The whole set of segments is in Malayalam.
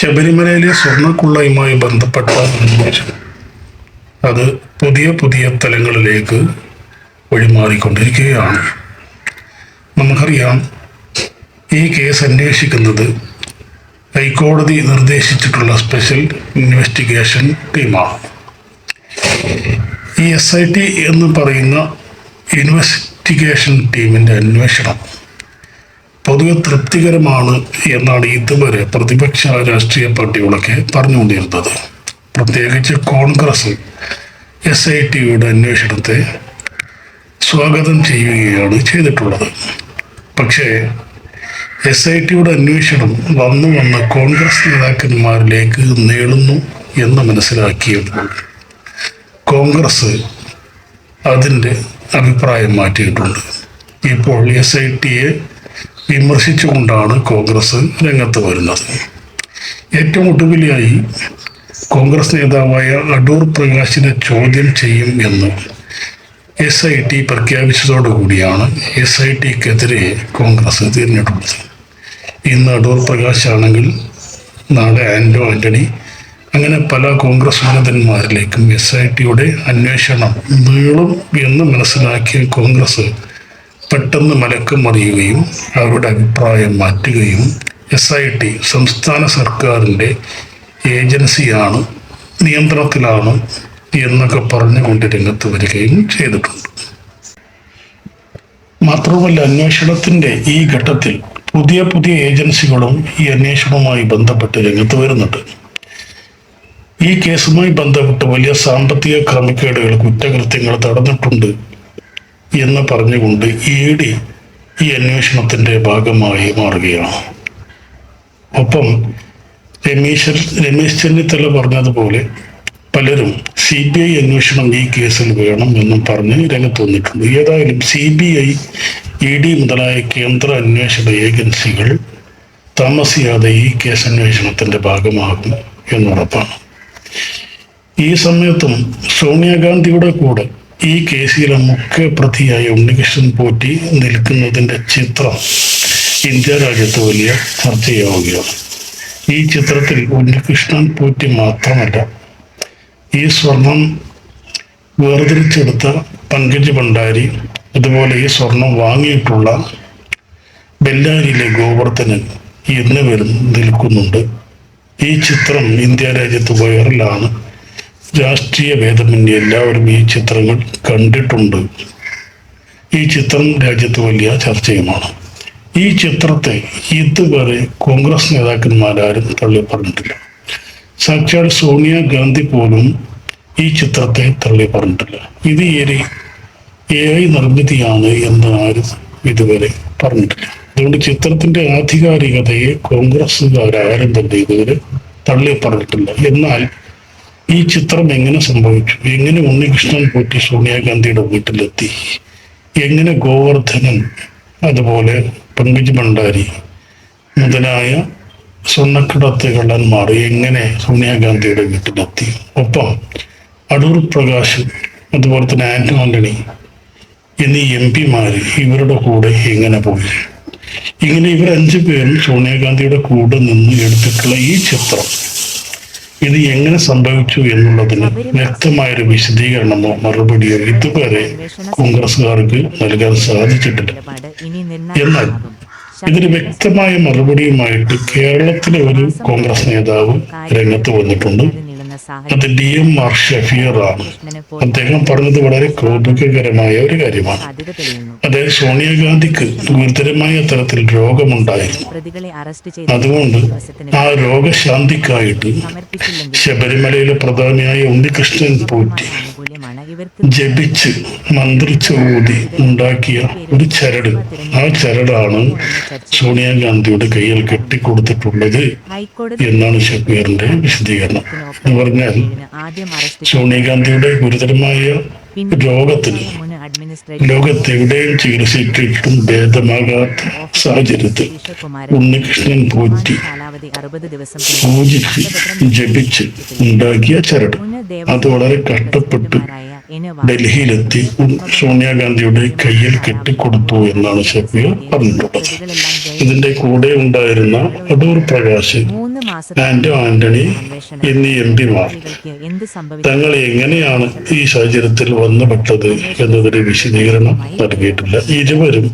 ശബരിമലയിലെ സ്വർണക്കുള്ളയുമായി ബന്ധപ്പെട്ട അന്വേഷണം. അത് പുതിയ പുതിയ തലങ്ങളിലേക്ക് വഴിമാറിക്കൊണ്ടിരിക്കുകയാണ്. നമുക്കറിയാം ഈ കേസ് അന്വേഷിക്കുന്നത് ഹൈക്കോടതി നിർദ്ദേശിച്ചിട്ടുള്ള സ്പെഷ്യൽ ഇൻവെസ്റ്റിഗേഷൻ ടീമാണ്. ഈ എസ് ഐ ടി എന്ന് പറയുന്ന ഇൻവെസ്റ്റിഗേഷൻ ടീമിന്റെ അന്വേഷണം പൊതുവെ തൃപ്തികരമാണ് എന്നാണ് ഇതുവരെ പ്രതിപക്ഷ രാഷ്ട്രീയ പാർട്ടികളൊക്കെ പറഞ്ഞുകൊണ്ടിരുന്നത്. പ്രത്യേകിച്ച് കോൺഗ്രസ് എസ് ഐ ടിയുടെ അന്വേഷണത്തെ സ്വാഗതം ചെയ്യുകയാണ് ചെയ്തിട്ടുള്ളത്. പക്ഷേ എസ് ഐ ടിയുടെ അന്വേഷണം വന്നു വന്ന് കോൺഗ്രസ് നേതാക്കന്മാരിലേക്ക് നീളുന്നു എന്ന് മനസ്സിലാക്കിയപ്പോൾ കോൺഗ്രസ് അതിന്റെ അഭിപ്രായം മാറ്റിയിട്ടുണ്ട്. ഇപ്പോൾ എസ് ഐ ടിയെ വിമർശിച്ചുകൊണ്ടാണ് കോൺഗ്രസ് രംഗത്ത് വരുന്നത്. ഏറ്റവും ഒടുവിലായി കോൺഗ്രസ് നേതാവായ അടൂർ പ്രകാശിനെ ചോദ്യം ചെയ്യും എന്ന് എസ് ഐ ടി പ്രഖ്യാപിച്ചതോടുകൂടിയാണ് എസ് ഐ ടിക്കെതിരെ കോൺഗ്രസ് തിരഞ്ഞെടുത്തത്. ഇന്ന് അടൂർ പ്രകാശ് ആണെങ്കിൽ നാളെ ആൻഡോ ആന്റണി അങ്ങനെ പല കോൺഗ്രസ് ഉന്നതന്മാരിലേക്കും എസ് ഐ ടിയുടെ അന്വേഷണം നീളും എന്ന് മനസ്സിലാക്കിയ കോൺഗ്രസ് പെട്ടെന്ന് മലക്കം മറിയുകയും അവരുടെ അഭിപ്രായം മാറ്റുകയും എസ് ഐ ടി സംസ്ഥാന സർക്കാരിന്റെ ഏജൻസിയാണ് നിയന്ത്രണത്തിലാണ് എന്നൊക്കെ പറഞ്ഞുകൊണ്ട് രംഗത്ത് വരികയും ചെയ്തിട്ടുണ്ട്. മാത്രമല്ല അന്വേഷണത്തിന്റെ ഈ ഘട്ടത്തിൽ പുതിയ പുതിയ ഏജൻസികളും ഈ അന്വേഷണവുമായി ബന്ധപ്പെട്ട് രംഗത്ത് വരുന്നുണ്ട്. ഈ കേസുമായി ബന്ധപ്പെട്ട് വലിയ സാമ്പത്തിക ക്രമക്കേടുകൾ കുറ്റകൃത്യങ്ങൾ നടന്നിട്ടുണ്ട്. എന്ന് പറഞ്ഞുകൊണ്ട് ഇ ഡി ഈ അന്വേഷണത്തിന്റെ ഭാഗമായി മാറുകയാണ്. ഒപ്പം രമേശ് രമേശ് ചെന്നിത്തല പറഞ്ഞതുപോലെ പലരും സി ബി ഐ അന്വേഷണം ഈ കേസിൽ വേണം എന്നും പറഞ്ഞ് രംഗത്ത് വന്നിട്ടുണ്ട്. ഏതായാലും C B I E D മുതലായ കേന്ദ്ര അന്വേഷണ ഏജൻസികൾ താമസിയാതെ ഈ കേസ് അന്വേഷണത്തിന്റെ ഭാഗമാകും എന്നുറപ്പാണ്. ഈ സമയത്തും സോണിയാഗാന്ധിയുടെ കൂടെ ഈ കേസിലെ മുഖ്യ പ്രതിയായ ഉണ്ണികൃഷ്ണൻ പോറ്റി നിൽക്കുന്നതിന്റെ ചിത്രം ഇന്ത്യ രാജ്യത്ത് വലിയ ചർച്ചയാവുകയാണ്. ഈ ചിത്രത്തിൽ ഉണ്ണികൃഷ്ണൻ പോറ്റി മാത്രമല്ല ഈ സ്വർണം വേർതിരിച്ചെടുത്ത പങ്കജ് ഭണ്ഡാരി അതുപോലെ ഈ സ്വർണം വാങ്ങിയിട്ടുള്ള ബെല്ലാരിയിലെ ഗോവർദ്ധനൻ എന്നിവരും നിൽക്കുന്നുണ്ട്. ഈ ചിത്രം ഇന്ത്യ രാജ്യത്ത് വൈറലാണ്. രാഷ്ട്രീയ ഭേദമന്യേ എല്ലാവരും ഈ ചിത്രങ്ങൾ കണ്ടിട്ടുണ്ട്. ഈ ചിത്രം രാജ്യത്ത് വലിയ ചർച്ചയുമാണ്. ഈ ചിത്രത്തെ ഇതുവരെ കോൺഗ്രസ് നേതാക്കന്മാരാരും തള്ളിപ്പറഞ്ഞിട്ടില്ല. സാക്ഷാൽ സോണിയാഗാന്ധി പോലും ഈ ചിത്രത്തെ തള്ളിപ്പറഞ്ഞിട്ടില്ല. ഇത് ഏറെ എ ഐ നിർമ്മിതിയാണ് എന്ന് ആരും ഇതുവരെ പറഞ്ഞിട്ടില്ല. അതുകൊണ്ട് ചിത്രത്തിന്റെ ആധികാരികതയെ കോൺഗ്രസ്സുകാരും തന്നെ ഇതുവരെ തള്ളിപ്പറഞ്ഞിട്ടില്ല. എന്നാൽ ഈ ചിത്രം എങ്ങനെ സംഭവിച്ചു? എങ്ങനെ ഉണ്ണികൃഷ്ണൻ പോറ്റി സോണിയാഗാന്ധിയുടെ വീട്ടിലെത്തി? എങ്ങനെ ഗോവർദ്ധനൻ അതുപോലെ പങ്കജ് ഭണ്ഡാരി മുതലായ സ്വർണക്കടത്ത് കള്ളന്മാർ എങ്ങനെ സോണിയാഗാന്ധിയുടെ വീട്ടിലെത്തി? ഒപ്പം അടൂർ പ്രകാശ് അതുപോലെ തന്നെ ആന്റോ ആന്റണി എന്നീ എം പിമാർ ഇവരുടെ കൂടെ എങ്ങനെ പോയി? ഇങ്ങനെ ഇവർ അഞ്ചു പേരും സോണിയാഗാന്ധിയുടെ കൂടെ നിന്ന് എടുത്തിട്ടുള്ള ഈ ചിത്രം ഇത് എങ്ങനെ സംഭവിച്ചു എന്നുള്ളതിന് വ്യക്തമായൊരു വിശദീകരണമോ മറുപടിയോ ഇതുവരെ കോൺഗ്രസുകാർക്ക് നൽകാൻ സാധിച്ചിട്ടില്ല. എന്നാൽ ഇതിന് വ്യക്തമായ മറുപടിയുമായിട്ട് കേരളത്തിലെ ഒരു കോൺഗ്രസ് നേതാവ് രംഗത്ത് വന്നിട്ടുണ്ട്. ആണ്. അദ്ദേഹം പറഞ്ഞത് വളരെ കൗതുകകരമായ ഒരു കാര്യമാണ്. അതായത് സോണിയാഗാന്ധിക്ക് ഗുരുതരമായ തരത്തിൽ രോഗമുണ്ടായിരുന്നു. അതുകൊണ്ട് ആ രോഗശാന്തിക്കായിട്ട് ശബരിമലയിലെ പ്രധാനിയായ ഉണ്ണികൃഷ്ണൻ പോറ്റി. ജപിച്ച് മന്ത്രിച്ച് ഊതി ഉണ്ടാക്കിയ ഒരു ചരട്. ആ ചരടാണ് സോണിയാഗാന്ധിയുടെ കയ്യിൽ കെട്ടിക്കൊടുത്തിട്ടുള്ളത് എന്നാണ് ഷബീറിന്റെ വിശദീകരണം. എന്ന് പറഞ്ഞാൽ സോണിയാഗാന്ധിയുടെ ഗുരുതരമായ രോഗത്തിന് ലോകത്തെവിടെയും ചികിത്സിച്ചിട്ടും ഭേദമാകാത്ത സാഹചര്യത്തിൽ ഉണ്ണികൃഷ്ണൻ പോറ്റി പൂജിച്ച് ജപിച്ച് ഉണ്ടാക്കിയ ചരട്. അത് വളരെ കഷ്ടപ്പെട്ട് ഡൽഹിയിലെത്തി. സോണിയാഗാന്ധിയുടെ കയ്യിൽ കെട്ടിക്കൊടുത്തു എന്നാണ് ഷഫീർ പറഞ്ഞിട്ടുള്ളത്. ഇതിന്റെ കൂടെ ഉണ്ടായിരുന്ന അടൂർ പ്രകാശ് ആന്റോ ആന്റണി എന്നീ എം പിമാർ തങ്ങൾ എങ്ങനെയാണ് ഈ സാഹചര്യത്തിൽ വന്നുപെട്ടത് എന്നതിന് വിശദീകരണം നൽകിയിട്ടില്ല. ഇരുവരും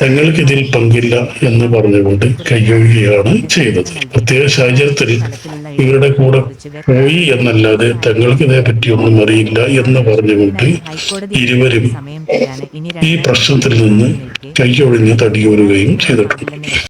തങ്ങൾക്കിതിൽ തങ്ങൾക്ക് ഇതിൽ പങ്കില്ല എന്ന് പറഞ്ഞുകൊണ്ട് കയ്യൊഴുകയാണ് ചെയ്തത്. പ്രത്യേക സാഹചര്യത്തിൽ ഇവരുടെ കൂടെ പോയി എന്നല്ലാതെ തങ്ങൾക്ക് ഇതേ പറ്റിയൊന്നും അറിയില്ല എന്ന് പറഞ്ഞുകൊണ്ട് ഇരുവരും ഈ പ്രശ്നത്തിൽ നിന്ന് കൈയൊഴിഞ്ഞ് തടിയോരുകയും ചെയ്തിട്ടുണ്ട്.